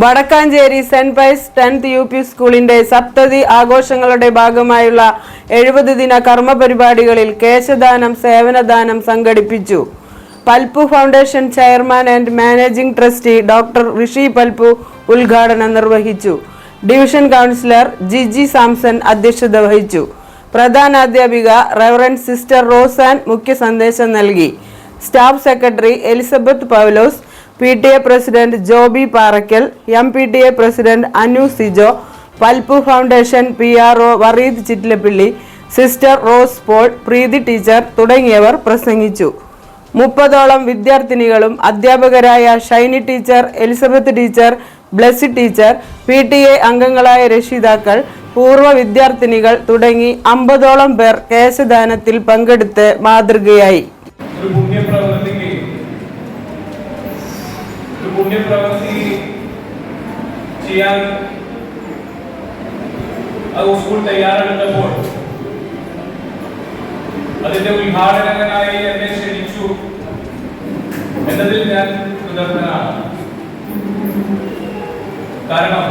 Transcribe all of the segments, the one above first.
Vadakkanchery Saint Pius tenth U P സ്കൂളിന്റെ സപ്തതി ആഘോഷങ്ങളുടെ ഭാഗമായുള്ള എഴുപത് ദിന കർമ്മ പരിപാടികളിൽ കേശദാനം സേവനദാനം സംഘടിപ്പിച്ചു. Palpu foundation chairman and managing trustee doctor Rishi Palpu ഉദ്ഘാടനം നിർവഹിച്ചു. ഡിവിഷൻ കൗൺസിലർ ജിജി സാംസൺ അധ്യക്ഷത വഹിച്ചു. പ്രധാനാധ്യാപിക റവറൻ സിസ്റ്റർ റോസാൻ മുഖ്യ സന്ദേശം നൽകി. Staff secretary Elizabeth Paulose P T A president Joby Parakkal M P T A president Anu Sijo Palpu foundation P R O Vareed Chittilappilly sister Rose Paul Preethi teacher തുടങ്ങിയവർ പ്രസംഗിച്ചു. മുപ്പതോളം വിദ്യാർത്ഥിനികളും അധ്യാപകരായ Shiny teacher Elizabeth teacher Blessy teacher P T A അംഗങ്ങളായ രക്ഷിതാക്കൾ പൂർവ വിദ്യാർത്ഥിനികൾ തുടങ്ങി അമ്പതോളം പേർ കേശദാനത്തിൽ പങ്കെടുത്ത് മാതൃകയായി. ഒരു പുണ്യപ്രവൃത്തി ചെയ്യാൻ അത് സ്കൂൾ തയ്യാറെടുത്തപ്പോൾ അതിന്റെ ഉദ്ഘാടകനായി എന്നെ ക്ഷണിച്ചു. എന്നതിൽ ഞാൻ കൃതജ്ഞനാണ്. കാരണം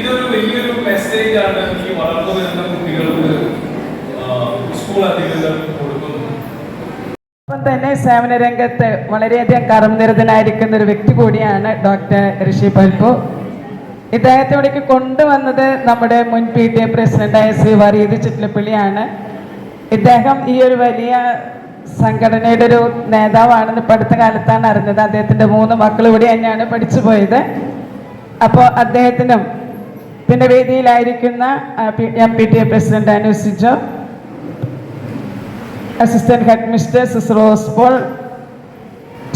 ഇതൊരു വലിയൊരു മെസ്സേജ് ആണ് ഈ വളർന്നു വരുന്ന കുട്ടികൾക്ക് തന്നെ സേവന രംഗത്ത് വളരെയധികം കർമ്മനിരതനായിരിക്കുന്ന ഒരു വ്യക്തി കൂടിയാണ് ഡോക്ടർ ഋഷി പൽപു ഇദ്ദേഹത്തെ ഇവിടേക്ക് കൊണ്ടുവന്നത് നമ്മുടെ മുൻ പി ടി എ പ്രസിഡന്റായ ശ്രീ വറീദ് ചിറ്റിലപ്പള്ളിയാണ്. ഇദ്ദേഹം ഈ ഒരു വലിയ സംഘടനയുടെ ഒരു നേതാവാണെന്ന് അടുത്ത കാലത്താണ് അറിഞ്ഞത്. അദ്ദേഹത്തിന്റെ മൂന്ന് മക്കൾ ഇവിടെ തന്നെയാണ് പഠിച്ചു പോയത്. അപ്പോൾ അദ്ദേഹത്തിനും പിന്നെ വേദിയിലായിരിക്കുന്ന M P T A president Anu Sijo assistant head mister Rose Paul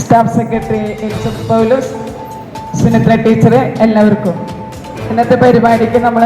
staff secretary Elizabeth Paulose Sunithra teacher എല്ലാവർക്കും. ഇന്നത്തെ പരിപാടിക്ക് നമ്മൾ